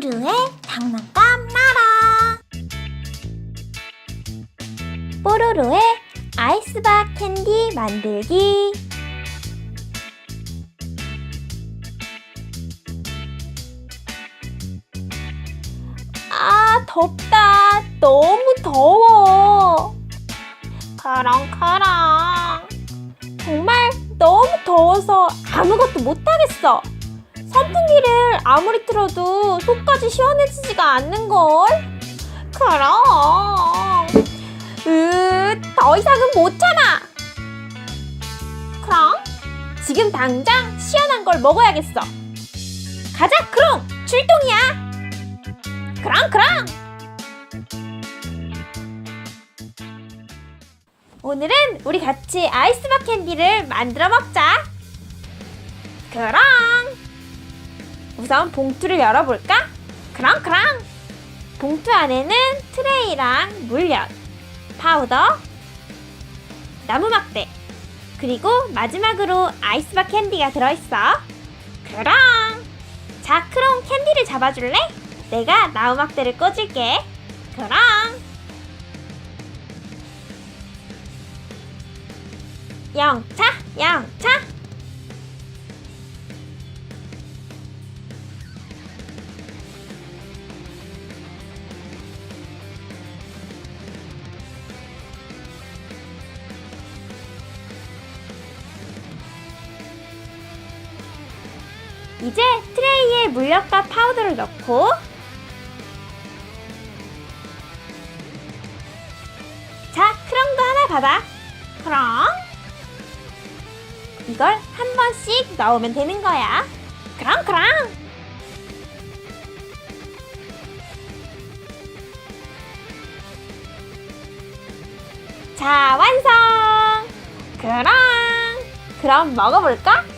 뚜루의 장난감 나라. 뽀로로의 아이스박 캔디 만들기. 아 덥다. 너무 더워. 커렁커렁 정말 너무 더워서 아무것도 못하겠어. 선풍기를 아무리 틀어도 속까지 시원해지지가 않는걸? 그럼. 으, 더 이상은 못 참아! 그럼 지금 당장 시원한 걸 먹어야겠어. 가자 그럼 출동이야. 그럼 그럼. 오늘은 우리 같이 아이스박 캔디를 만들어 먹자. 그럼. 무서운 봉투를 열어볼까? 그럼 그럼! 봉투 안에는 트레이랑 물엿, 파우더, 나무막대, 그리고 마지막으로 아이스바 캔디가 들어있어. 그럼! 자, 크롱 캔디를 잡아줄래? 내가 나무막대를 꽂을게. 그럼! 영차, 영차! 이제 트레이에 물엿과 파우더를 넣고 자, 크렁도 하나 받아. 크렁. 이걸 한 번씩 넣으면 되는 거야. 크렁 크렁. 자, 완성. 크렁. 그럼 먹어볼까?